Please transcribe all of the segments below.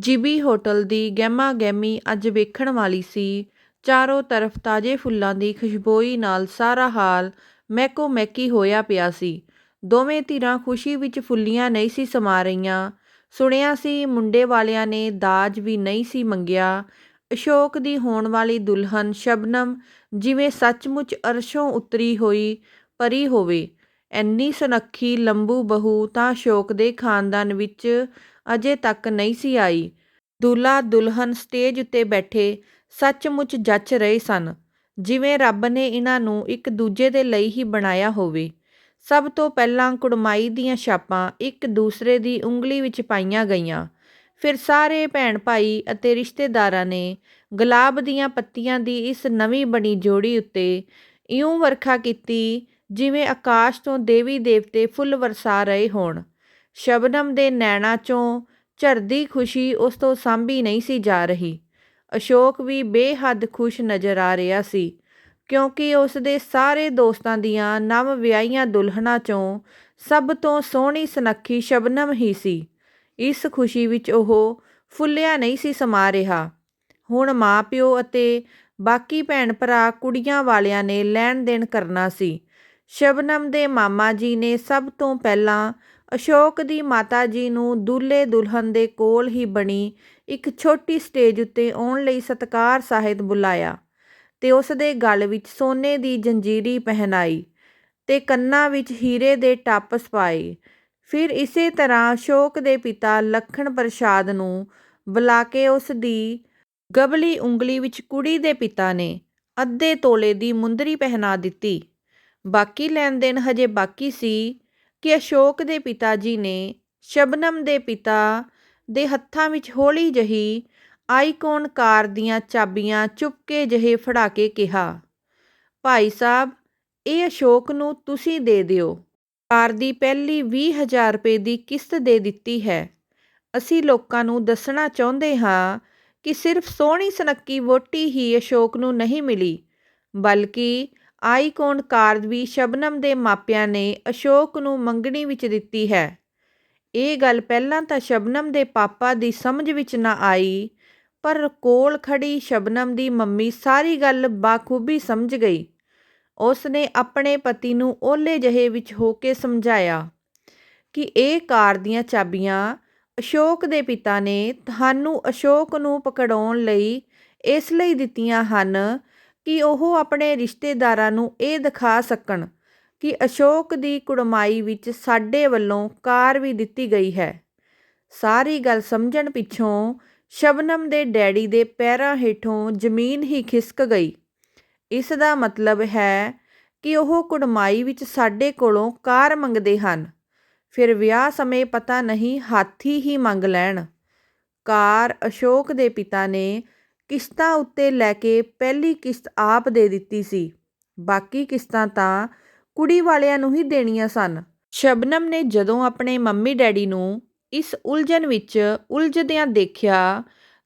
Jibhi hotel ਦੀ ਗਹਿਮਾ-ਗਹਿਮੀ ਅੱਜ ਵੇਖਣ ਵਾਲੀ ਸੀ। ਚਾਰੋਂ ਤਰਫ਼ ਤਾਜ਼ੇ ਫੁੱਲਾਂ ਦੀ ਖੁਸ਼ਬੋਈ ਨਾਲ ਸਾਰਾ ਹਾਲ ਮਹਿਕੋ-ਮਹਿਕੀ ਹੋਇਆ ਪਿਆ ਸੀ। ਦੋਵੇਂ ਧਿਰਾਂ ਖ਼ੁਸ਼ੀ ਵਿੱਚ ਫੁੱਲੀਆਂ ਨਹੀਂ ਸੀ ਸਮਾ ਰਹੀਆਂ। ਸੁਣਿਆ ਸੀ ਮੁੰਡੇ ਵਾਲਿਆਂ ਨੇ ਦਾਜ ਵੀ ਨਹੀਂ ਸੀ ਮੰਗਿਆ। ਅਸ਼ੋਕ ਦੀ ਹੋਣ ਵਾਲੀ ਦੁਲਹਨ ਸ਼ਬਨਮ ਜਿਵੇਂ ਸੱਚਮੁੱਚ ਅਰਸ਼ੋਂ ਉਤਰੀ ਹੋਈ ਪਰੀ ਹੋਵੇ, ਐਨੀ ਸੁਨੱਖੀ ਲੰਬੂ ਬਹੂ ਤਾਂ ਅਸ਼ੋਕ ਦੇ ਖ਼ਾਨਦਾਨ ਵਿੱਚ ਅਜੇ ਤੱਕ ਨਹੀਂ ਸੀ ਆਈ। ਦੁਲ੍ਹਾ-ਦੁਲਹਨ ਸਟੇਜ ਉੱਤੇ ਬੈਠੇ ਸੱਚਮੁੱਚ ਜੱਚ ਰਹੇ ਸਨ, ਜਿਵੇਂ ਰੱਬ ਨੇ ਇਨ੍ਹਾਂ ਨੂੰ ਇੱਕ-ਦੂਜੇ ਦੇ ਲਈ ਹੀ ਬਣਾਇਆ ਹੋਵੇ। ਸਭ ਤੋਂ ਪਹਿਲਾਂ ਕੁੜਮਾਈ ਦੀਆਂ ਛਾਪਾਂ ਇੱਕ-ਦੂਸਰੇ ਦੀ ਉਂਗਲੀ ਵਿੱਚ ਪਾਈਆਂ ਗਈਆਂ। ਫਿਰ ਸਾਰੇ ਭੈਣ-ਭਾਈ ਅਤੇ ਰਿਸ਼ਤੇਦਾਰਾਂ ਨੇ ਗੁਲਾਬ ਦੀਆਂ ਪੱਤੀਆਂ ਦੀ ਇਸ ਨਵੀਂ ਬਣੀ ਜੋੜੀ ਉੱਤੇ ਇਉਂ ਵਰਖਾ ਕੀਤੀ, ਜਿਵੇਂ ਆਕਾਸ਼ ਤੋਂ ਦੇਵੀ-ਦੇਵਤੇ ਫੁੱਲ ਵਰਸਾ ਰਹੇ ਹੋਣ। ਸ਼ਬਨਮ ਦੇ ਨੈਣਾਂ 'ਚੋਂ ਝਰਦੀ ਖ਼ੁਸ਼ੀ ਉਸ ਤੋਂ ਸਾਂਭੀ ਨਹੀਂ ਸੀ ਜਾ ਰਹੀ। ਅਸ਼ੋਕ ਵੀ ਬੇਹੱਦ ਖ਼ੁਸ਼ ਨਜ਼ਰ ਆ ਰਿਹਾ ਸੀ, ਕਿਉਂਕਿ ਉਸ ਦੇ ਸਾਰੇ ਦੋਸਤਾਂ ਦੀਆਂ ਨਵ-ਵਿਆਹੀਆਂ ਦੁਲਹਨਾਂ 'ਚੋਂ ਸਭ ਤੋਂ ਸੋਹਣੀ-ਸੁਨੱਖੀ ਸ਼ਬਨਮ ਹੀ ਸੀ। ਇਸ ਖ਼ੁਸ਼ੀ ਵਿੱਚ ਉਹ ਫੁੱਲਿਆ ਨਹੀਂ ਸੀ ਸਮਾ ਰਿਹਾ। ਹੁਣ ਮਾਂ-ਪਿਓ ਅਤੇ ਬਾਕੀ ਭੈਣ-ਭਰਾ ਕੁੜੀਆਂ ਵਾਲਿਆਂ ਨੇ ਲੈਣ-ਦੇਣ ਕਰਨਾ ਸੀ। ਸ਼ਬਨਮ ਦੇ ਮਾਮਾ ਜੀ ਨੇ ਸਭ ਤੋਂ ਪਹਿਲਾਂ ਅਸ਼ੋਕ ਦੀ ਮਾਤਾ ਜੀ ਨੂੰ ਦੁਲ੍ਹੇ-ਦੁਲਹਨ ਦੇ ਕੋਲ ਹੀ ਬਣੀ ਇੱਕ ਛੋਟੀ ਸਟੇਜ ਉੱਤੇ ਆਉਣ ਲਈ ਸਤਿਕਾਰ ਸਾਹਿਤ ਬੁਲਾਇਆ ਤੇ ਉਸ ਦੇ ਗਲ ਵਿੱਚ ਸੋਨੇ ਦੀ ਜੰਜੀਰੀ ਪਹਿਨਾਈ ਤੇ ਕੰਨਾਂ ਵਿੱਚ ਹੀਰੇ ਦੇ ਟਾਪਸ ਪਾਏ। ਫਿਰ ਇਸੇ ਤਰ੍ਹਾਂ ਅਸ਼ੋਕ ਦੇ ਪਿਤਾ ਲਖਣ ਪ੍ਰਸਾਦ ਨੂੰ ਬੁਲਾ ਕੇ ਉਸ ਦੀ ਗਬਲੀ ਉਂਗਲੀ ਵਿੱਚ ਕੁੜੀ ਦੇ ਪਿਤਾ ਨੇ ਅੱਧੇ ਤੋਲੇ ਦੀ ਮੁੰਦਰੀ ਪਹਿਨਾ ਦਿੱਤੀ। ਬਾਕੀ ਲੈਣ-ਦੇਣ ਹਜੇ ਬਾਕੀ ਸੀ ਕਿ ਅਸ਼ੋਕ ਦੇ ਪਿਤਾ ਜੀ ਨੇ ਸ਼ਬਨਮ ਦੇ ਪਿਤਾ ਦੇ ਹੱਥਾਂ ਵਿੱਚ ਹੌਲੀ ਜਿਹੀ ਆਈਕੋਨ ਕਾਰ ਦੀਆਂ ਚਾਬੀਆਂ ਚੁਪਕੇ ਜਿਹੇ ਫੜਾ ਕੇ ਕਿਹਾ, "ਭਾਈ ਸਾਹਿਬ, ਇਹ ਅਸ਼ੋਕ ਨੂੰ ਤੁਸੀਂ ਦੇ ਦਿਓ। ਕਾਰ ਦੀ ਪਹਿਲੀ ਵੀਹ ਹਜ਼ਾਰ ਰੁਪਏ ਦੀ ਕਿਸ਼ਤ ਦੇ ਦਿੱਤੀ ਹੈ। ਅਸੀਂ ਲੋਕਾਂ ਨੂੰ ਦੱਸਣਾ ਚਾਹੁੰਦੇ ਹਾਂ ਕਿ ਸਿਰਫ਼ ਸੋਹਣੀ-ਸੁਨੱਖੀ ਵੋਟੀ ਹੀ ਅਸ਼ੋਕ ਨੂੰ ਨਹੀਂ ਮਿਲੀ, ਬਲਕਿ ਆਈਕੌਨ ਕਾਰ ਵੀ ਸ਼ਬਨਮ ਦੇ ਮਾਪਿਆਂ ਨੇ ਅਸ਼ੋਕ ਨੂੰ ਮੰਗਣੀ ਵਿੱਚ ਦਿੱਤੀ ਹੈ।" ਇਹ ਗੱਲ ਪਹਿਲਾਂ ਤਾਂ ਸ਼ਬਨਮ ਦੇ ਪਾਪਾ ਦੀ ਸਮਝ ਵਿੱਚ ਨਾ ਆਈ, ਪਰ ਕੋਲ ਖੜੀ ਸ਼ਬਨਮ ਦੀ ਮੰਮੀ ਸਾਰੀ ਗੱਲ ਬਾਖੂਬੀ ਸਮਝ ਗਈ। ਉਸ ਨੇ ਆਪਣੇ ਪਤੀ ਨੂੰ ਓਹਲੇ ਜਿਹੇ ਵਿੱਚ ਹੋ ਕੇ ਸਮਝਾਇਆ ਕਿ ਇਹ ਕਾਰ ਦੀਆਂ ਚਾਬੀਆਂ ਅਸ਼ੋਕ ਦੇ ਪਿਤਾ ਨੇ ਤੁਹਾਨੂੰ ਅਸ਼ੋਕ ਨੂੰ ਪਕੜਾਉਣ ਲਈ ਇਸ ਲਈ ਦਿੱਤੀਆਂ ਹਨ ਕਿ ਉਹ ਆਪਣੇ ਰਿਸ਼ਤੇਦਾਰਾਂ ਨੂੰ ਇਹ ਦਿਖਾ ਸਕਣ ਕਿ ਅਸ਼ੋਕ ਦੀ ਕੁੜਮਾਈ ਵਿੱਚ ਸਾਡੇ ਵੱਲੋਂ ਕਾਰ ਵੀ ਦਿੱਤੀ ਗਈ ਹੈ। ਸਾਰੀ ਗੱਲ ਸਮਝਣ ਪਿੱਛੋਂ ਸ਼ਬਨਮ ਦੇ ਡੈਡੀ ਦੇ ਪੈਰਾਂ ਹੇਠੋਂ ਜ਼ਮੀਨ ਹੀ ਖਿਸਕ ਗਈ। ਇਸ ਦਾ ਮਤਲਬ ਹੈ ਕਿ ਉਹ ਕੁੜਮਾਈ ਵਿੱਚ ਸਾਡੇ ਕੋਲੋਂ ਕਾਰ ਮੰਗਦੇ ਹਨ, ਫਿਰ ਵਿਆਹ ਸਮੇਂ ਪਤਾ ਨਹੀਂ ਹਾਥੀ ਹੀ ਮੰਗ ਲੈਣ। ਕਾਰ ਅਸ਼ੋਕ ਦੇ ਪਿਤਾ ਨੇ ਕਿਸ਼ਤਾਂ ਉੱਤੇ ਲੈ ਕੇ ਪਹਿਲੀ ਕਿਸ਼ਤ ਆਪ ਦੇ ਦਿੱਤੀ ਸੀ, ਬਾਕੀ ਕਿਸ਼ਤਾਂ ਤਾਂ ਕੁੜੀ ਵਾਲਿਆਂ ਨੂੰ ਹੀ ਦੇਣੀਆਂ ਸਨ। ਸ਼ਬਨਮ ਨੇ ਜਦੋਂ ਆਪਣੇ ਮੰਮੀ-ਡੈਡੀ ਨੂੰ ਇਸ ਉਲਝਣ ਵਿੱਚ ਉਲਝਦਿਆਂ ਦੇਖਿਆ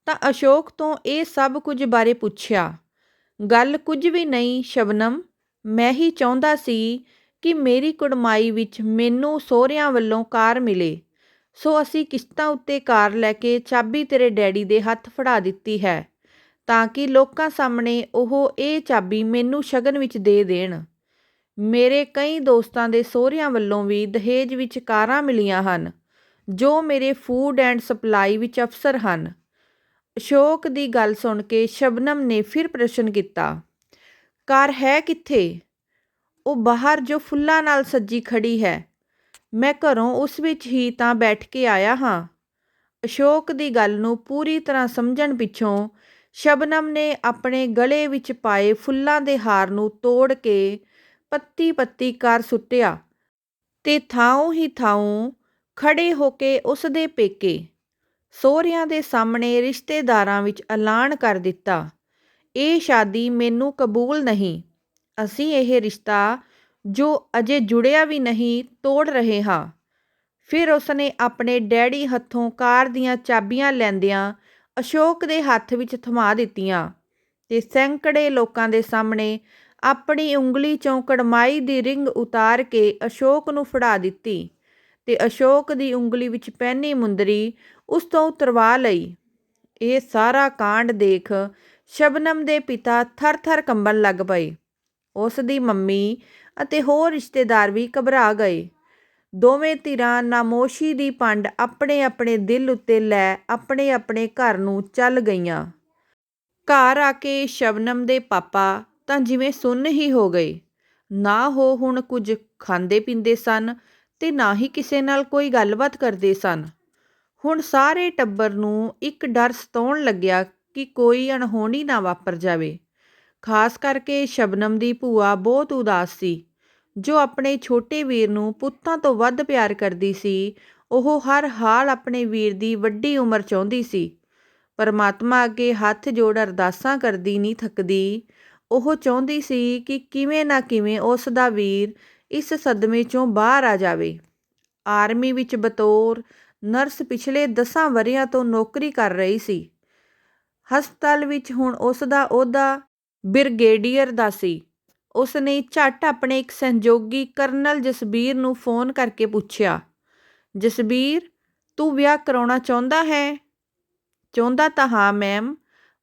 ਤਾਂ ਅਸ਼ੋਕ ਤੋਂ ਇਹ ਸਭ ਕੁਝ ਬਾਰੇ ਪੁੱਛਿਆ। "ਗੱਲ ਕੁਝ ਵੀ ਨਹੀਂ ਸ਼ਬਨਮ, ਮੈਂ ਹੀ ਚਾਹੁੰਦਾ ਸੀ ਕਿ ਮੇਰੀ ਕੁੜਮਾਈ ਵਿੱਚ ਮੈਨੂੰ ਸਹੁਰਿਆਂ ਵੱਲੋਂ ਕਾਰ ਮਿਲੇ, ਸੋ ਅਸੀਂ ਕਿਸ਼ਤਾਂ ਉੱਤੇ ਕਾਰ ਲੈ ਕੇ ਚਾਬੀ ਤੇਰੇ ਡੈਡੀ ਦੇ ਹੱਥ ਫੜਾ ਦਿੱਤੀ ਹੈ ਤਾਂ ਕਿ ਲੋਕਾਂ ਸਾਹਮਣੇ ਉਹ ਇਹ ਚਾਬੀ ਮੈਨੂੰ ਸ਼ਗਨ ਵਿੱਚ ਦੇ ਦੇਣ। ਮੇਰੇ ਕਈ ਦੋਸਤਾਂ ਦੇ ਸਹੁਰਿਆਂ ਵੱਲੋਂ ਵੀ ਦਹੇਜ ਵਿੱਚ ਕਾਰਾਂ ਮਿਲੀਆਂ ਹਨ, ਜੋ ਮੇਰੇ ਫੂਡ ਐਂਡ ਸਪਲਾਈ ਵਿੱਚ ਅਫ਼ਸਰ ਹਨ।" ਅਸ਼ੋਕ ਦੀ ਗੱਲ ਸੁਣ ਕੇ ਸ਼ਬਨਮ ਨੇ ਫਿਰ ਪ੍ਰਸ਼ਨ ਕੀਤਾ, "ਕਾਰ ਹੈ ਕਿੱਥੇ?" "ਉਹ ਬਾਹਰ ਜੋ ਫੁੱਲਾਂ ਨਾਲ ਸੱਜੀ ਖੜੀ ਹੈ, ਮੈਂ ਘਰੋਂ ਉਸ ਵਿੱਚ ਹੀ ਤਾਂ ਬੈਠ ਕੇ ਆਇਆ ਹਾਂ।" ਅਸ਼ੋਕ ਦੀ ਗੱਲ ਨੂੰ ਪੂਰੀ ਤਰ੍ਹਾਂ ਸਮਝਣ ਪਿੱਛੋਂ ਸ਼ਬਨਮ ਨੇ ਆਪਣੇ ਗਲੇ ਵਿੱਚ ਪਾਏ ਫੁੱਲਾਂ ਦੇ ਹਾਰ ਨੂੰ ਤੋੜ ਕੇ ਪੱਤੀ-ਪੱਤੀ ਕਰ ਸੁੱਟਿਆ ਤੇ ਥਾਉਂ ਹੀ ਥਾਉਂ ਖੜੇ ਹੋ ਕੇ ਉਸ ਦੇ ਪੇਕੇ, ਸਹੁਰਿਆਂ ਦੇ ਸਾਹਮਣੇ ਰਿਸ਼ਤੇਦਾਰਾਂ ਵਿੱਚ ਐਲਾਨ ਕਰ ਦਿੱਤਾ, "ਇਹ ਸ਼ਾਦੀ ਮੈਨੂੰ ਕਬੂਲ ਨਹੀਂ। ਅਸੀਂ ਇਹ ਰਿਸ਼ਤਾ, ਜੋ ਅਜੇ ਜੁੜਿਆ ਵੀ ਨਹੀਂ, ਤੋੜ ਰਹੇ ਹਾਂ।" ਫਿਰ ਉਸਨੇ ਆਪਣੇ ਡੈਡੀ ਹੱਥੋਂ ਕਾਰ ਦੀਆਂ ਚਾਬੀਆਂ ਲੈਂਦਿਆਂ ਅਸ਼ੋਕ ਦੇ ਹੱਥ ਵਿੱਚ ਥਮਾ ਦਿੱਤੀਆਂ ਤੇ ਸੈਂਕੜੇ ਲੋਕਾਂ ਦੇ ਸਾਹਮਣੇ ਆਪਣੀ ਉਂਗਲੀ 'ਚੋਂ ਕੜਮਾਈ ਦੀ ਰਿੰਗ ਉਤਾਰ ਕੇ ਅਸ਼ੋਕ ਨੂੰ ਫੜਾ ਦਿੱਤੀ ਤੇ ਅਸ਼ੋਕ ਦੀ ਉਂਗਲੀ ਵਿੱਚ ਪਹਿਨੀ ਮੁੰਦਰੀ ਉਸ ਤੋਂ ਉਤਰਵਾ ਲਈ। ਇਹ ਸਾਰਾ ਕਾਂਡ ਦੇਖ ਸ਼ਬਨਮ ਦੇ ਪਿਤਾ ਥਰ-ਥਰ ਕੰਬਣ ਲੱਗ ਪਏ। ਉਸ ਦੀ ਮੰਮੀ ਅਤੇ ਹੋਰ ਰਿਸ਼ਤੇਦਾਰ ਵੀ ਘਬਰਾ ਗਏ। ਦੋਵੇਂ ਧਿਰਾਂ ਨਾਮੋਸ਼ੀ ਦੀ ਪੰਡ ਆਪਣੇ-ਆਪਣੇ ਦਿਲ ਉੱਤੇ ਲੈ ਆਪਣੇ-ਆਪਣੇ ਘਰ ਨੂੰ ਚੱਲ ਗਈਆਂ। ਘਰ ਆ ਕੇ ਸ਼ਬਨਮ ਦੇ ਪਾਪਾ ਤਾਂ ਜਿਵੇਂ ਸੁੰਨ ਹੀ ਹੋ ਗਏ। ਨਾ ਉਹ ਹੁਣ ਕੁਝ ਖਾਂਦੇ-ਪੀਂਦੇ ਸਨ ਤੇ ਨਾ ਹੀ ਕਿਸੇ ਨਾਲ ਕੋਈ ਗੱਲਬਾਤ ਕਰਦੇ ਸਨ। ਹੁਣ ਸਾਰੇ ਟੱਬਰ ਨੂੰ ਇੱਕ ਡਰ ਸਤਾਉਣ ਲੱਗਿਆ ਕਿ ਕੋਈ ਅਣਹੋਣੀ ਨਾ ਵਾਪਰ ਜਾਵੇ। ਖ਼ਾਸ ਕਰਕੇ ਸ਼ਬਨਮ ਦੀ ਭੂਆ ਬਹੁਤ ਉਦਾਸ ਸੀ, ਜੋ ਆਪਣੇ ਛੋਟੇ ਵੀਰ ਨੂੰ ਪੁੱਤਾਂ ਤੋਂ ਵੱਧ ਪਿਆਰ ਕਰਦੀ ਸੀ। ਉਹ ਹਰ ਹਾਲ ਆਪਣੇ ਵੀਰ ਦੀ ਵੱਡੀ ਉਮਰ ਚਾਹੁੰਦੀ ਸੀ। ਪਰਮਾਤਮਾ ਅੱਗੇ ਹੱਥ ਜੋੜ ਅਰਦਾਸਾਂ ਕਰਦੀ ਨਹੀਂ ਥੱਕਦੀ। ਉਹ ਚਾਹੁੰਦੀ ਸੀ ਕਿ ਕਿਵੇਂ ਨਾ ਕਿਵੇਂ ਉਸ ਦਾ ਵੀਰ ਇਸ ਸਦਮੇ 'ਚੋਂ ਬਾਹਰ ਆ ਜਾਵੇ। ਆਰਮੀ ਵਿੱਚ ਬਤੌਰ ਨਰਸ ਪਿਛਲੇ ਦਸਾਂ ਵਰ੍ਹਿਆਂ ਤੋਂ ਨੌਕਰੀ ਕਰ ਰਹੀ ਸੀ। ਹਸਪਤਾਲ ਵਿੱਚ ਹੁਣ ਉਸ ਦਾ ਅਹੁਦਾ ਬ੍ਰਿਗੇਡੀਅਰ ਦਾ ਸੀ। ਉਸ ਨੇ ਝੱਟ ਆਪਣੇ ਇੱਕ ਸਹਿਯੋਗੀ ਕਰਨਲ ਜਸਬੀਰ ਨੂੰ ਫ਼ੋਨ ਕਰਕੇ ਪੁੱਛਿਆ, "ਜਸਬੀਰ, ਤੂੰ ਵਿਆਹ ਕਰਾਉਣਾ ਚਾਹੁੰਦਾ ਹੈ "ਚਾਹੁੰਦਾ ਤਾਂ ਹਾਂ ਮੈਮ,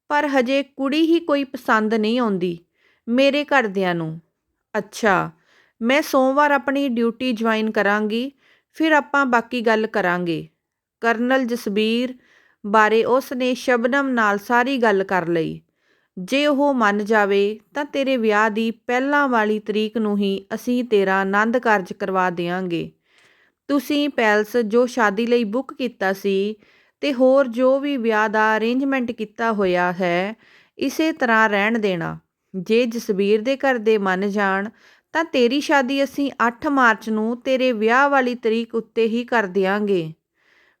ਪਰ ਹਜੇ ਕੁੜੀ ਹੀ ਕੋਈ ਪਸੰਦ ਨਹੀਂ ਆਉਂਦੀ ਮੇਰੇ ਘਰਦਿਆਂ ਨੂੰ।" "ਅੱਛਾ, ਮੈਂ ਸੋਮਵਾਰ ਆਪਣੀ ਡਿਊਟੀ ਜੁਆਇਨ ਕਰਾਂਗੀ, ਫਿਰ ਆਪਾਂ ਬਾਕੀ ਗੱਲ ਕਰਾਂਗੇ।" ਕਰਨਲ ਜਸਬੀਰ ਬਾਰੇ ਉਸ ਨੇ ਸ਼ਬਨਮ ਨਾਲ ਸਾਰੀ ਗੱਲ ਕਰ ਲਈ। "ਜੇ ਉਹ ਮੰਨ ਜਾਵੇ ਤਾਂ ਤੇਰੇ ਵਿਆਹ ਦੀ ਪਹਿਲਾਂ ਵਾਲੀ ਤਰੀਕ ਨੂੰ ਹੀ ਅਸੀਂ ਤੇਰਾ ਆਨੰਦ ਕਾਰਜ ਕਰਵਾ ਦਿਆਂਗੇ। ਤੁਸੀਂ ਪੈਲਸ ਜੋ ਸ਼ਾਦੀ ਲਈ ਬੁੱਕ ਕੀਤਾ ਸੀ ਤੇ ਹੋਰ ਜੋ ਵੀ ਵਿਆਹ ਦਾ ਅਰੇਂਜਮੈਂਟ ਕੀਤਾ ਹੋਇਆ ਹੈ, ਇਸੇ ਤਰ੍ਹਾਂ ਰਹਿਣ ਦੇਣਾ। ਜੇ ਜਸਬੀਰ ਦੇ ਘਰ ਦੇ ਮੰਨ ਜਾਣ ਤਾਂ ਤੇਰੀ ਸ਼ਾਦੀ ਅਸੀਂ ਅੱਠ ਮਾਰਚ ਨੂੰ ਤੇਰੇ ਵਿਆਹ ਵਾਲੀ ਤਰੀਕ ਉੱਤੇ ਹੀ ਕਰ ਦਿਆਂਗੇ।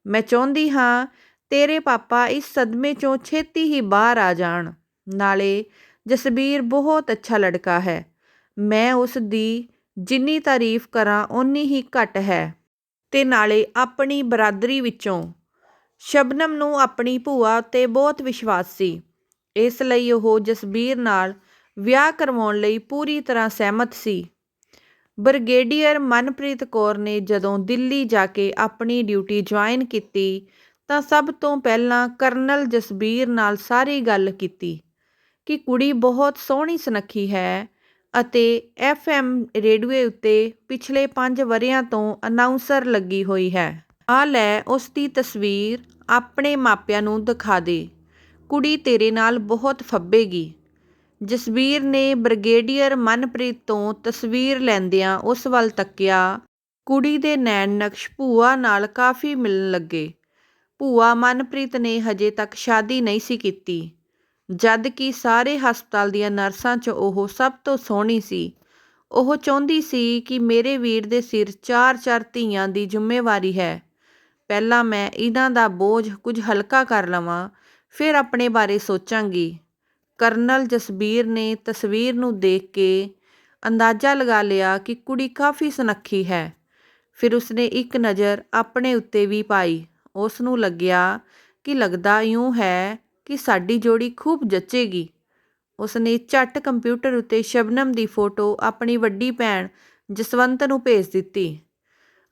ਮੈਂ ਚਾਹੁੰਦੀ ਹਾਂ ਤੇਰੇ ਪਾਪਾ ਇਸ ਸਦਮੇ 'ਚੋਂ ਛੇਤੀ ਹੀ ਬਾਹਰ ਆ ਜਾਣ। ਨਾਲੇ ਜਸਬੀਰ ਬਹੁਤ ਅੱਛਾ ਲੜਕਾ ਹੈ। ਮੈਂ ਉਸ ਦੀ ਜਿੰਨੀ ਤਾਰੀਫ਼ ਕਰਾਂ, ਓਨੀ ਹੀ ਘੱਟ ਹੈ। ਅਤੇ ਨਾਲੇ ਆਪਣੀ ਬਰਾਦਰੀ ਵਿੱਚੋਂ।" ਸ਼ਬਨਮ ਨੂੰ ਆਪਣੀ ਭੂਆ ਉੱਤੇ ਬਹੁਤ ਵਿਸ਼ਵਾਸ ਸੀ। ਇਸ ਲਈ ਉਹ ਜਸਬੀਰ ਨਾਲ ਵਿਆਹ ਕਰਵਾਉਣ ਲਈ ਪੂਰੀ ਤਰ੍ਹਾਂ ਸਹਿਮਤ ਸੀ। ਬ੍ਰਿਗੇਡੀਅਰ ਮਨਪ੍ਰੀਤ ਕੌਰ ਨੇ ਜਦੋਂ ਦਿੱਲੀ ਜਾ ਕੇ ਆਪਣੀ ਡਿਊਟੀ ਜੁਆਇਨ ਕੀਤੀ ਤਾਂ ਸਭ ਤੋਂ ਪਹਿਲਾਂ ਕਰਨਲ ਜਸਬੀਰ ਨਾਲ ਸਾਰੀ ਗੱਲ ਕੀਤੀ ਕਿ ਕੁੜੀ ਬਹੁਤ ਸੋਹਣੀ-ਸੁਨੱਖੀ ਹੈ ਅਤੇ ਐਫ. ਐਮ. ਰੇਡੀਓ ਉੱਤੇ ਪਿਛਲੇ ਪੰਜ ਵਰ੍ਹਿਆਂ ਤੋਂ ਅਨਾਊਂਸਰ ਲੱਗੀ ਹੋਈ ਹੈ। ਆ ਲੈ ਉਸ ਦੀ ਤਸਵੀਰ ਆਪਣੇ ਮਾਪਿਆਂ ਨੂੰ ਦਿਖਾ ਦੇ। ਕੁੜੀ ਤੇਰੇ ਨਾਲ ਬਹੁਤ ਫੱਬੇਗੀ। ਜਸਬੀਰ ਨੇ ਬ੍ਰਿਗੇਡੀਅਰ ਮਨਪ੍ਰੀਤ ਤੋਂ ਤਸਵੀਰ ਲੈਂਦਿਆਂ ਉਸ ਵੱਲ ਤੱਕਿਆ। ਕੁੜੀ ਦੇ ਨੈਣ-ਨਕਸ਼ ਭੂਆ ਨਾਲ ਕਾਫ਼ੀ ਮਿਲਣ ਲੱਗੇ। ਭੂਆ ਮਨਪ੍ਰੀਤ ਨੇ ਹਜੇ ਤੱਕ ਸ਼ਾਦੀ ਨਹੀਂ ਸੀ ਕੀਤੀ, ਜਦ ਕਿ ਸਾਰੇ ਹਸਪਤਾਲ ਦੀਆਂ ਨਰਸਾਂ 'ਚ ਉਹ ਸਭ ਤੋਂ ਸੋਹਣੀ ਸੀ। ਉਹ ਚਾਹੁੰਦੀ ਸੀ ਕਿ ਮੇਰੇ ਵੀਰ ਦੇ ਸਿਰ ਚਾਰ-ਚਾਰ ਧੀਆਂ ਦੀ ਜ਼ਿੰਮੇਵਾਰੀ ਹੈ। ਪਹਿਲਾਂ ਮੈਂ ਇਹਨਾਂ ਦਾ ਬੋਝ ਕੁਝ ਹਲਕਾ ਕਰ ਲਵਾਂ, ਫਿਰ ਆਪਣੇ ਬਾਰੇ ਸੋਚਾਂਗੀ। ਕਰਨਲ ਜਸਬੀਰ ਨੇ ਤਸਵੀਰ ਨੂੰ ਦੇਖ ਕੇ ਅੰਦਾਜ਼ਾ ਲਗਾ ਲਿਆ ਕਿ ਕੁੜੀ ਕਾਫ਼ੀ ਸੁਨੱਖੀ ਹੈ। ਫਿਰ ਉਸਨੇ ਇੱਕ ਨਜ਼ਰ ਆਪਣੇ ਉੱਤੇ ਵੀ ਪਾਈ। ਉਸ ਨੂੰ ਲੱਗਿਆ ਕਿ ਲੱਗਦਾ ਇਉਂ ਹੈ ਕਿ ਸਾਡੀ ਜੋੜੀ ਖੂਬ ਜੱਚੇਗੀ ਉਸਨੇ ਝੱਟ ਕੰਪਿਊਟਰ ਉੱਤੇ ਸ਼ਬਨਮ ਦੀ ਫੋਟੋ ਆਪਣੀ ਵੱਡੀ ਭੈਣ ਜਸਵੰਤ ਨੂੰ ਭੇਜ ਦਿੱਤੀ,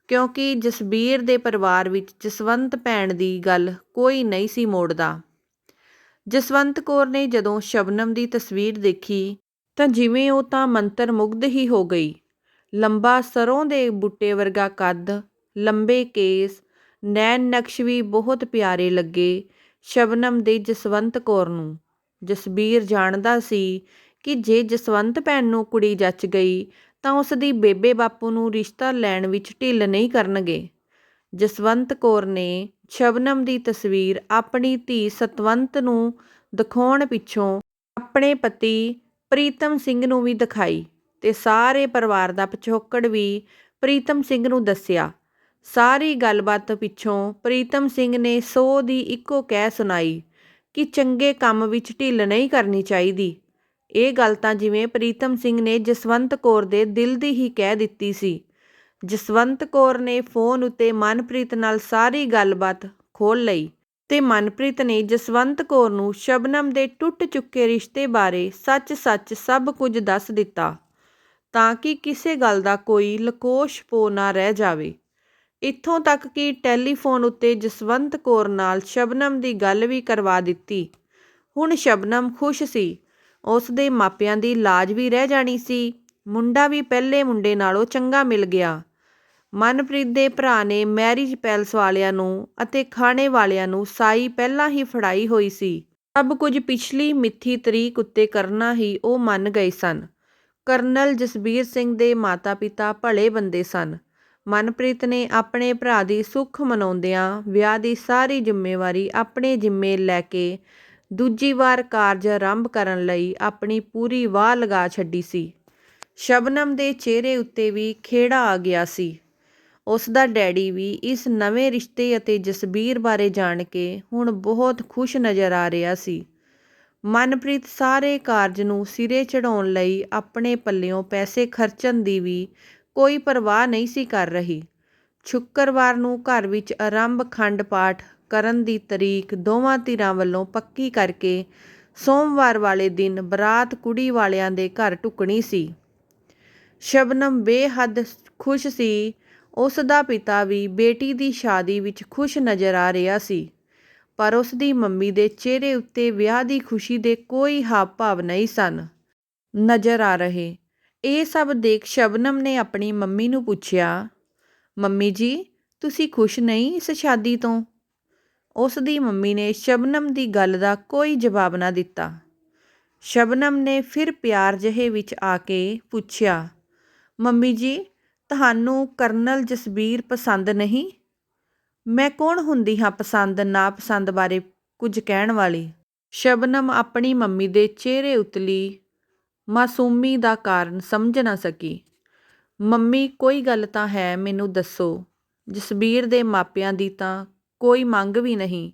ਕਿਉਂਕਿ ਜਸਬੀਰ ਦੇ ਪਰਿਵਾਰ ਵਿੱਚ ਜਸਵੰਤ ਭੈਣ ਦੀ ਗੱਲ ਕੋਈ ਨਹੀਂ ਸੀ ਮੋੜਦਾ। ਜਸਵੰਤ ਕੌਰ ਨੇ ਜਦੋਂ ਸ਼ਬਨਮ ਦੀ ਤਸਵੀਰ ਦੇਖੀ ਤਾਂ ਜਿਵੇਂ ਉਹ ਤਾਂ ਮੰਤਰ-ਮੁਗਧ ਹੀ ਹੋ ਗਈ। ਲੰਬਾ ਸਰ੍ਹੋਂ ਦੇ ਬੂਟੇ ਵਰਗਾ ਕੱਦ, ਲੰਬੇ ਕੇਸ, ਨੈਣ-ਨਕਸ਼ ਵੀ ਬਹੁਤ ਪਿਆਰੇ ਲੱਗੇ ਸ਼ਬਨਮ ਦੇ ਜਸਵੰਤ ਕੌਰ ਨੂੰ। ਜਸਬੀਰ ਜਾਣਦਾ ਸੀ ਕਿ ਜੇ ਜਸਵੰਤ ਭੈਣ ਨੂੰ ਕੁੜੀ ਜੱਚ ਗਈ, ਤਾਂ ਉਸ ਦੀ ਬੇਬੇ-ਬਾਪੂ ਨੂੰ ਰਿਸ਼ਤਾ ਲੈਣ ਵਿੱਚ ਢਿੱਲ ਨਹੀਂ ਕਰਨਗੇ। ਜਸਵੰਤ ਕੌਰ ਨੇ ਸ਼ਬਨਮ ਦੀ ਤਸਵੀਰ ਆਪਣੀ ਧੀ ਸਤਵੰਤ ਨੂੰ ਦਿਖਾਉਣ ਪਿੱਛੋਂ ਆਪਣੇ ਪਤੀ ਪ੍ਰੀਤਮ ਸਿੰਘ ਨੂੰ ਵੀ ਦਿਖਾਈ ਤੇ ਸਾਰੇ ਪਰਿਵਾਰ ਦਾ ਪਿਛੋਕੜ ਵੀ ਪ੍ਰੀਤਮ ਸਿੰਘ ਨੂੰ ਦੱਸਿਆ। ਸਾਰੀ ਗੱਲਬਾਤ ਪਿੱਛੋਂ ਪ੍ਰੀਤਮ ਸਿੰਘ ਨੇ ਸੌ ਦੀ ਇੱਕੋ ਕਹਿ ਸੁਣਾਈ ਕਿ ਚੰਗੇ ਕੰਮ ਵਿੱਚ ਢਿੱਲ ਨਹੀਂ ਕਰਨੀ ਚਾਹੀਦੀ। ਇਹ ਗੱਲ ਤਾਂ ਜਿਵੇਂ ਪ੍ਰੀਤਮ ਸਿੰਘ ਨੇ ਜਸਵੰਤ ਕੌਰ ਦੇ ਦਿਲ ਦੀ ਹੀ ਕਹਿ ਦਿੱਤੀ ਸੀ। ਜਸਵੰਤ ਕੌਰ ਨੇ ਫ਼ੋਨ ਉੱਤੇ ਮਨਪ੍ਰੀਤ ਨਾਲ ਸਾਰੀ ਗੱਲਬਾਤ ਖੋਲ੍ਹ ਲਈ ਤੇ ਮਨਪ੍ਰੀਤ ਨੇ ਜਸਵੰਤ ਕੌਰ ਨੂੰ ਸ਼ਬਨਮ ਦੇ ਟੁੱਟ ਚੁੱਕੇ ਰਿਸ਼ਤੇ ਬਾਰੇ ਸੱਚ-ਸੱਚ ਸਭ ਕੁਝ ਦੱਸ ਦਿੱਤਾ, ਤਾਂ ਕਿ ਕਿਸੇ ਗੱਲ ਦਾ ਕੋਈ ਲਕੋਸ਼-ਪੋ ਨਾ ਰਹਿ ਜਾਵੇ। ਇੱਥੋਂ ਤੱਕ ਕਿ ਟੈਲੀਫੋਨ ਉੱਤੇ ਜਸਵੰਤ ਕੌਰ ਨਾਲ ਸ਼ਬਨਮ ਦੀ ਗੱਲ ਵੀ ਕਰਵਾ ਦਿੱਤੀ। ਹੁਣ ਸ਼ਬਨਮ ਖੁਸ਼ ਸੀ। ਉਸ ਦੇ ਮਾਪਿਆਂ ਦੀ ਲਾਜ ਵੀ ਰਹਿ ਜਾਣੀ ਸੀ। ਮੁੰਡਾ ਵੀ ਪਹਿਲੇ ਮੁੰਡੇ ਨਾਲੋਂ ਚੰਗਾ ਮਿਲ ਗਿਆ। ਮਨਪ੍ਰੀਤ ਦੇ ਭਰਾ ਨੇ ਮੈਰਿਜ ਪੈਲਸ ਵਾਲਿਆਂ ਨੂੰ ਅਤੇ ਖਾਣੇ ਵਾਲਿਆਂ ਨੂੰ ਸਾਈ ਪਹਿਲਾਂ ਹੀ ਫੜਾਈ ਹੋਈ ਸੀ। ਸਭ ਕੁਝ ਪਿਛਲੀ ਮਿੱਥੀ ਤਰੀਕ ਉੱਤੇ ਕਰਨਾ ਹੀ ਉਹ ਮੰਨ ਗਏ ਸਨ। ਕਰਨਲ ਜਸਬੀਰ ਸਿੰਘ ਦੇ ਮਾਤਾ-ਪਿਤਾ ਭਲੇ ਬੰਦੇ ਸਨ। ਮਨਪ੍ਰੀਤ ਨੇ ਆਪਣੇ ਭਰਾ ਦੀ ਸੁੱਖ ਮਨਾਉਂਦਿਆਂ ਵਿਆਹ ਦੀ ਸਾਰੀ ਜ਼ਿੰਮੇਵਾਰੀ ਆਪਣੇ ਜ਼ਿੰਮੇ ਲੈ ਕੇ ਦੂਜੀ ਵਾਰ ਕਾਰਜ ਆਰੰਭ ਕਰਨ ਲਈ ਆਪਣੀ ਪੂਰੀ ਵਾਹ ਲਗਾ ਛੱਡੀ ਸੀ। ਸ਼ਬਨਮ ਦੇ ਚਿਹਰੇ ਉੱਤੇ ਵੀ ਖੇੜਾ ਆ ਗਿਆ ਸੀ। ਉਸ ਦਾ ਡੈਡੀ ਵੀ ਇਸ ਨਵੇਂ ਰਿਸ਼ਤੇ ਅਤੇ ਜਸਬੀਰ ਬਾਰੇ ਜਾਣ ਕੇ ਹੁਣ ਬਹੁਤ ਖੁਸ਼ ਨਜ਼ਰ ਆ ਰਿਹਾ ਸੀ। ਮਨਪ੍ਰੀਤ ਸਾਰੇ ਕਾਰਜ ਨੂੰ ਸਿਰੇ ਚੜਾਉਣ ਲਈ ਆਪਣੇ ਪੱਲਿਓਂ ਪੈਸੇ ਖਰਚਣ ਦੀ ਵੀ ਕੋਈ ਪਰਵਾਹ ਨਹੀਂ ਸੀ ਕਰ ਰਹੀ। ਸ਼ੁੱਕਰਵਾਰ ਨੂੰ ਘਰ ਵਿੱਚ ਆਰੰਭ ਖੰਡ ਪਾਠ ਕਰਨ ਦੀ ਤਰੀਕ ਦੋਵਾਂ ਧਿਰਾਂ ਵੱਲੋਂ ਪੱਕੀ ਕਰਕੇ ਸੋਮਵਾਰ ਵਾਲੇ ਦਿਨ ਬਰਾਤ ਕੁੜੀ ਵਾਲਿਆਂ ਦੇ ਘਰ ਟੁਕਣੀ ਸੀ। ਸ਼ਬਨਮ ਬੇਹੱਦ ਖੁਸ਼ ਸੀ। ਉਸ ਦਾ ਪਿਤਾ ਵੀ ਬੇਟੀ ਦੀ ਸ਼ਾਦੀ ਵਿੱਚ ਖੁਸ਼ ਨਜ਼ਰ ਆ ਰਿਹਾ ਸੀ। ਪਰ ਉਸ ਦੀ ਮੰਮੀ ਦੇ ਚਿਹਰੇ ਉੱਤੇ ਵਿਆਹ ਦੀ ਖੁਸ਼ੀ ਦੇ ਕੋਈ ਹਾਵ ਭਾਵ ਨਹੀਂ ਸਨ। ਨਜ਼ਰ ਆ ਰਹੇ। ਇਹ ਸਭ ਦੇਖ ਸ਼ਬਨਮ ਨੇ ਆਪਣੀ ਮੰਮੀ ਨੂੰ ਪੁੱਛਿਆ, ਮੰਮੀ ਜੀ, ਤੁਸੀਂ ਖੁਸ਼ ਨਹੀਂ ਇਸ ਸ਼ਾਦੀ ਤੋਂ? ਉਸ ਦੀ ਮੰਮੀ ਨੇ ਸ਼ਬਨਮ ਦੀ ਗੱਲ ਦਾ ਕੋਈ ਜਵਾਬ ਨਾ ਦਿੱਤਾ। ਸ਼ਬਨਮ ਨੇ ਫਿਰ ਪਿਆਰ ਜਿਹੇ ਵਿੱਚ ਆ ਕੇ ਪੁੱਛਿਆ, ਮੰਮੀ ਜੀ, ਤੁਹਾਨੂੰ ਕਰਨਲ ਜਸਬੀਰ ਪਸੰਦ ਨਹੀਂ? ਮੈਂ ਕੌਣ ਹੁੰਦੀ ਹਾਂ ਪਸੰਦ ਨਾ ਪਸੰਦ ਬਾਰੇ ਕੁਝ ਕਹਿਣ ਵਾਲੀ? ਸ਼ਬਨਮ ਆਪਣੀ ਮੰਮੀ ਦੇ ਚਿਹਰੇ ਉਤਲੀ ਮਾਸੂਮੀ ਦਾ ਕਾਰਨ ਸਮਝ ਨਾ ਸਕੀ। ਮੰਮੀ, ਕੋਈ ਗੱਲ ਤਾਂ ਹੈ, ਮੈਨੂੰ ਦੱਸੋ। ਜਸਬੀਰ ਦੇ ਮਾਪਿਆਂ ਦੀ ਤਾਂ ਕੋਈ ਮੰਗ ਵੀ ਨਹੀਂ।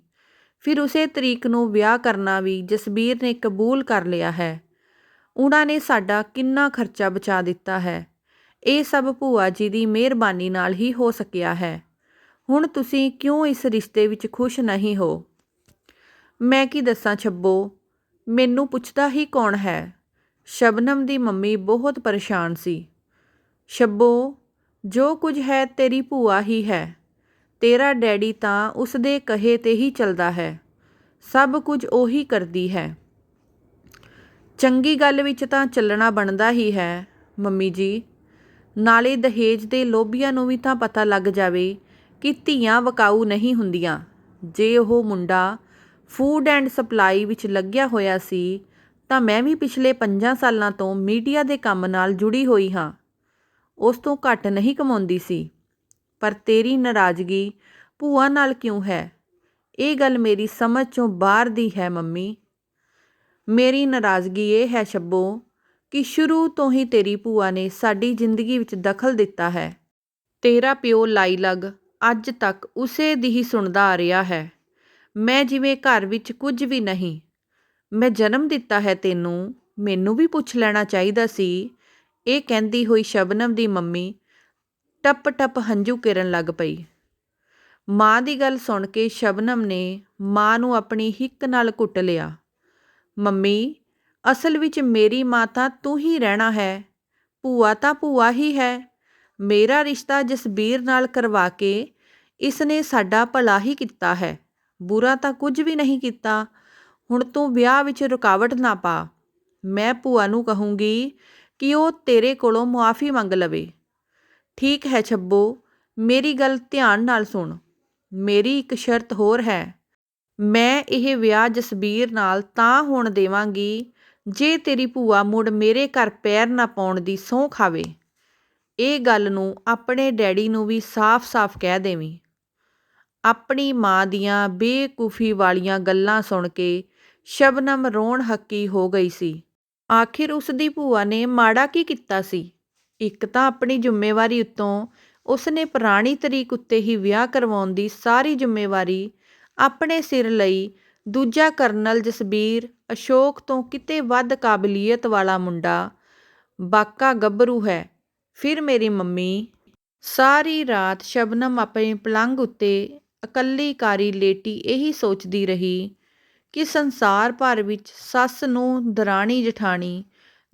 ਫਿਰ ਉਸੇ ਤਰੀਕ ਨੂੰ ਵਿਆਹ ਕਰਨਾ ਵੀ ਜਸਬੀਰ ਨੇ ਕਬੂਲ ਕਰ ਲਿਆ ਹੈ। ਉਹਨਾਂ ਨੇ ਸਾਡਾ ਕਿੰਨਾ ਖਰਚਾ ਬਚਾ ਦਿੱਤਾ ਹੈ। ਇਹ ਸਭ ਭੂਆ ਜੀ ਦੀ ਮਿਹਰਬਾਨੀ ਨਾਲ ਹੀ ਹੋ ਸਕਿਆ ਹੈ। ਹੁਣ ਤੁਸੀਂ ਕਿਉਂ ਇਸ ਰਿਸ਼ਤੇ ਵਿੱਚ ਖੁਸ਼ ਨਹੀਂ ਹੋ? ਮੈਂ ਕੀ ਦੱਸਾਂ ਛੱਬੋ? ਮੈਨੂੰ ਪੁੱਛਦਾ ਹੀ ਕੌਣ ਹੈ? ਸ਼ਬਨਮ ਦੀ ਮੰਮੀ ਬਹੁਤ ਪਰੇਸ਼ਾਨ ਸੀ। ਸ਼ੱਬੋ, ਜੋ ਕੁਝ ਹੈ ਤੇਰੀ ਭੂਆ ਹੀ ਹੈ। ਤੇਰਾ ਡੈਡੀ ਤਾਂ ਉਸ ਦੇ ਕਹੇ ਤੇ ਹੀ ਚੱਲਦਾ ਹੈ। ਸਭ ਕੁਝ ਉਹੀ ਕਰਦੀ ਹੈ। ਚੰਗੀ ਗੱਲ ਵਿੱਚ ਤਾਂ ਚੱਲਣਾ ਬਣਦਾ ਹੀ ਹੈ, ਮੰਮੀ ਜੀ। ਨਾਲੇ ਦਹੇਜ ਦੇ ਲੋਭੀਆਂ ਨੂੰ ਵੀ ਤਾਂ ਪਤਾ ਲੱਗ ਜਾਵੇ ਕਿ ਧੀਆਂ ਵਕਾਊ ਨਹੀਂ ਹੁੰਦੀਆਂ। ਜੇ ਉਹ ਮੁੰਡਾ ਫੂਡ ਐਂਡ ਸਪਲਾਈ ਵਿੱਚ ਲੱਗਿਆ ਹੋਇਆ ਸੀ ਤਾਂ ਮੈਂ ਵੀ ਪਿਛਲੇ 5 ਸਾਲਾਂ ਤੋਂ ਮੀਡੀਆ ਦੇ ਕੰਮ ਨਾਲ ਜੁੜੀ ਹੋਈ ਹਾਂ। ਉਸ ਤੋਂ ਘੱਟ ਨਹੀਂ ਕਮਾਉਂਦੀ ਸੀ। ਪਰ ਤੇਰੀ ਨਾਰਾਜ਼ਗੀ ਭੂਆ ਨਾਲ ਕਿਉਂ ਹੈ? ਇਹ ਗੱਲ ਮੇਰੀ ਸਮਝ ਚੋਂ ਬਾਹਰ ਦੀ ਹੈ, ਮੰਮੀ। ਮੇਰੀ ਨਾਰਾਜ਼ਗੀ ਇਹ ਹੈ ਸ਼ੱਬੋ ਕਿ ਸ਼ੁਰੂ ਤੋਂ ਹੀ ਤੇਰੀ ਭੂਆ ਨੇ ਸਾਡੀ ਜ਼ਿੰਦਗੀ ਵਿੱਚ ਦਖਲ ਦਿੱਤਾ ਹੈ। ਤੇਰਾ ਪਿਓ ਲਾਈ ਲਾਈਲਗ ਅੱਜ ਤੱਕ ਉਸੇ ਦੀ ਹੀ ਸੁਣਦਾ ਆ ਰਿਹਾ ਹੈ। ਮੈਂ ਜਿਵੇਂ ਘਰ ਵਿੱਚ ਕੁਝ ਵੀ ਨਹੀਂ ਮੈਂ ਜਨਮ ਦਿੱਤਾ ਹੈ ਤੈਨੂੰ, ਮੈਨੂੰ ਵੀ ਪੁੱਛ ਲੈਣਾ ਚਾਹੀਦਾ ਸੀ। ਇਹ ਕਹਿੰਦੀ ਹੋਈ ਸ਼ਬਨਮ ਦੀ ਮੰਮੀ ਟੱਪ ਟੱਪ ਹੰਝੂ ਕਿਰਨ ਲੱਗ ਪਈ। ਮਾਂ ਦੀ ਗੱਲ ਸੁਣ ਕੇ ਸ਼ਬਨਮ ਨੇ ਮਾਂ ਨੂੰ ਆਪਣੀ ਹਿੱਕ ਨਾਲ ਘੁੱਟ ਲਿਆ। ਮੰਮੀ, ਅਸਲ ਵਿੱਚ ਮੇਰੀ ਮਾਂ ਤਾਂ ਤੂੰ ਹੀ ਰਹਿਣਾ ਹੈ, ਭੂਆ ਤਾਂ ਭੂਆ ਹੀ ਹੈ। ਮੇਰਾ ਰਿਸ਼ਤਾ ਜਸਬੀਰ ਨਾਲ ਕਰਵਾ ਕੇ ਇਸ ਨੇ ਸਾਡਾ ਭਲਾ ਹੀ ਕੀਤਾ ਹੈ। ਬੁਰਾ ਤਾਂ ਕੁਝ ਵੀ ਨਹੀਂ ਕੀਤਾ। ਹੁਣ ਤੂੰ ਵਿਆਹ ਵਿੱਚ ਰੁਕਾਵਟ ਨਾ ਪਾ। ਮੈਂ ਭੂਆ ਨੂੰ ਕਹੂੰਗੀ ਕਿ ਉਹ ਤੇਰੇ ਕੋਲੋਂ ਮੁਆਫੀ ਮੰਗ ਲਵੇ। ਠੀਕ ਹੈ ਛੱਬੋ, ਮੇਰੀ ਗੱਲ ਧਿਆਨ ਨਾਲ ਸੁਣ। ਮੇਰੀ ਇੱਕ ਸ਼ਰਤ ਹੋਰ ਹੈ। ਮੈਂ ਇਹ ਵਿਆਹ ਜਸਬੀਰ ਨਾਲ ਤਾਂ ਹੋਣ ਦੇਵਾਂਗੀ ਜੇ ਤੇਰੀ ਭੂਆ ਮੁੜ ਮੇਰੇ ਘਰ ਪੈਰ ਨਾ ਪਾਉਣ ਦੀ ਸਹੁੰ ਖਾਵੇ। ਇਹ ਗੱਲ ਨੂੰ ਆਪਣੇ ਡੈਡੀ ਨੂੰ ਵੀ ਸਾਫ਼-ਸਾਫ਼ ਕਹਿ ਦੇਵੀਂ। ਆਪਣੀ ਮਾਂ ਦੀਆਂ ਬੇਕੂਫੀ ਵਾਲੀਆਂ ਗੱਲਾਂ ਸੁਣ ਕੇ ਸ਼ਬਨਮ ਰੋਣ ਹੱਕੀ ਹੋ ਗਈ ਸੀ। ਆਖਿਰ ਉਸ ਦੀ ਭੂਆ ਨੇ ਮਾੜਾ ਕੀ ਕੀਤਾ ਸੀ? ਇੱਕ ਤਾਂ ਆਪਣੀ ਜ਼ਿੰਮੇਵਾਰੀ ਉੱਤੋਂ ਉਸ ਨੇ ਪੁਰਾਣੀ ਤਰੀਕ ਉੱਤੇ ਹੀ ਵਿਆਹ ਕਰਵਾਉਣ ਦੀ ਸਾਰੀ ਜ਼ਿੰਮੇਵਾਰੀ ਆਪਣੇ ਸਿਰ ਲਈ, ਦੂਜਾ ਕਰਨਲ ਜਸਬੀਰ ਅਸ਼ੋਕ ਤੋਂ ਕਿਤੇ ਵੱਧ ਕਾਬਲੀਅਤ ਵਾਲਾ ਮੁੰਡਾ, ਬਾਕਾ ਗੱਭਰੂ ਹੈ। ਫਿਰ ਮੇਰੀ ਮੰਮੀ, ਸਾਰੀ ਰਾਤ ਸ਼ਬਨਮ ਆਪਣੇ ਪਲੰਗ ਉੱਤੇ ਇਕੱਲੀ ਕਾਰੀ ਲੇਟੀ ਇਹੀ ਸੋਚਦੀ ਰਹੀ ਕਿ ਸੰਸਾਰ ਭਰ ਵਿੱਚ ਸੱਸ ਨੂੰ ਦਰਾਣੀ ਜਠਾਣੀ,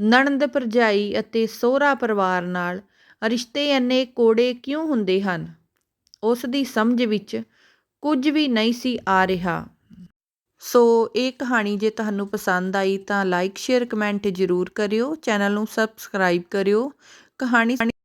ਨਣਦ ਭਰਜਾਈ ਅਤੇ ਸਹੁਰਾ ਪਰਿਵਾਰ ਨਾਲ ਰਿਸ਼ਤੇ ਇੰਨੇ ਕੋੜੇ ਕਿਉਂ ਹੁੰਦੇ ਹਨ? ਉਸ ਦੀ ਸਮਝ ਵਿੱਚ ਕੁਝ ਵੀ ਨਹੀਂ ਸੀ ਆ ਰਿਹਾ। ਸੋ ਇਹ ਕਹਾਣੀ ਜੇ ਤੁਹਾਨੂੰ ਪਸੰਦ ਆਈ ਤਾਂ ਲਾਈਕ ਸ਼ੇਅਰ ਕਮੈਂਟ ਜ਼ਰੂਰ ਕਰਿਓ, ਚੈਨਲ ਨੂੰ ਸਬਸਕ੍ਰਾਈਬ ਕਰਿਓ। ਕਹਾਣੀ